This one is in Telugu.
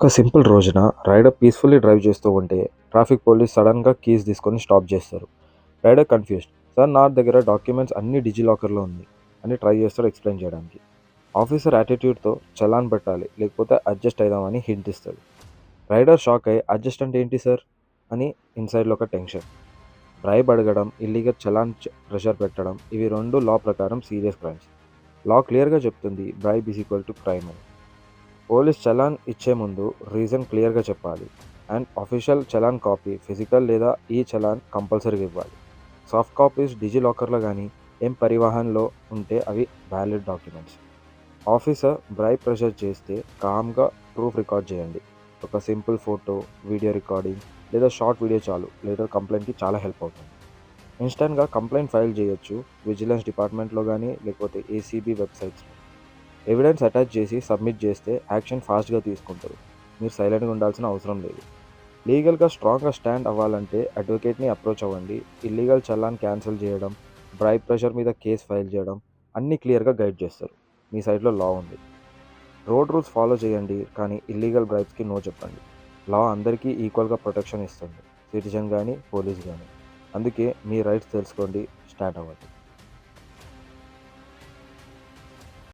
ఒక సింపుల్ రోజున రైడర్ పీస్ఫుల్లీ డ్రైవ్ చేస్తూ ఉంటే ట్రాఫిక్ పోలీస్ సడన్గా కీస్ తీసుకొని స్టాప్ చేస్తారు. Rider confused. సార్ నా దగ్గర డాక్యుమెంట్స్ అన్ని డిజిలాకర్లో ఉంది. అని ట్రై చేస్తాడు ఎక్స్ప్లెయిన్ చేయడానికి. ఆఫీసర్ యాటిట్యూడ్తో చలాన్ పెట్టాలి లేకపోతే అడ్జస్ట్ అవుదామని హింట్ ఇస్తాడు. రైడర్ షాక్ అయ్యి అడ్జస్ట్ అంటే ఏంటి సార్? అని ఇన్సైడ్లో ఒక టెన్షన్. బ్రైబ్ అడగడం ఇల్లీగల్ చలాన్ ప్రెషర్ పెట్టడం ఇవి రెండు లా ప్రకారం సీరియస్ క్రైమ్స్. లా క్లియర్గా చెప్తుంది bribe is equal to crime అని. పోలీస్ చలాన్ ఇచ్చే ముందు రీజన్ క్లియర్గా చెప్పాలి. And official challan copy physical లేదా ఈ చలాన్ కంపల్సరీగా ఇవ్వాలి. సాఫ్ట్ కాపీస్ డిజి లాకర్లో కానీ ఏం పరివాహన్లో ఉంటే అవి valid documents. Officer bribe pressure చేస్తే కామ్గా ప్రూఫ్ రికార్డ్ చేయండి. ఒక సింపుల్ ఫోటో వీడియో రికార్డింగ్ లేదా షార్ట్ వీడియో చాలు లేదా కంప్లైంట్కి చాలా హెల్ప్ అవుతుంది. ఇన్స్టెంట్గా కంప్లైంట్ ఫైల్ చేయొచ్చు విజిలెన్స్ డిపార్ట్మెంట్లో కానీ లేకపోతే ఏసీబీ వెబ్సైట్స్లో. ఎవిడెన్స్ అటాచ్ చేసి సబ్మిట్ చేస్తే యాక్షన్ ఫాస్ట్గా తీసుకుంటారు మీరు సైలెంట్గా ఉండాల్సిన అవసరం లేదు. లీగల్గా స్ట్రాంగ్గా స్టాండ్ అవ్వాలంటే అడ్వకేట్ని అప్రోచ్ అవ్వండి. ఇల్లీగల్ చలాన్ క్యాన్సిల్ చేయడం బ్రైబ్ ప్రెషర్ మీద కేసు ఫైల్ చేయడం అన్నీ క్లియర్గా గైడ్ చేస్తారు. మీ సైడ్లో లా ఉంది. రోడ్ రూల్స్ ఫాలో చేయండి కానీ ఇల్లీగల్ బ్రైబ్స్కి నో చెప్పండి. లా అందరికీ ఈక్వల్గా ప్రొటెక్షన్ ఇస్తుంది. సిటిజన్ కానీ పోలీస్ కానీ అందుకే మీ రైట్స్ తెలుసుకోండి స్టార్ట్ అవ్వండి.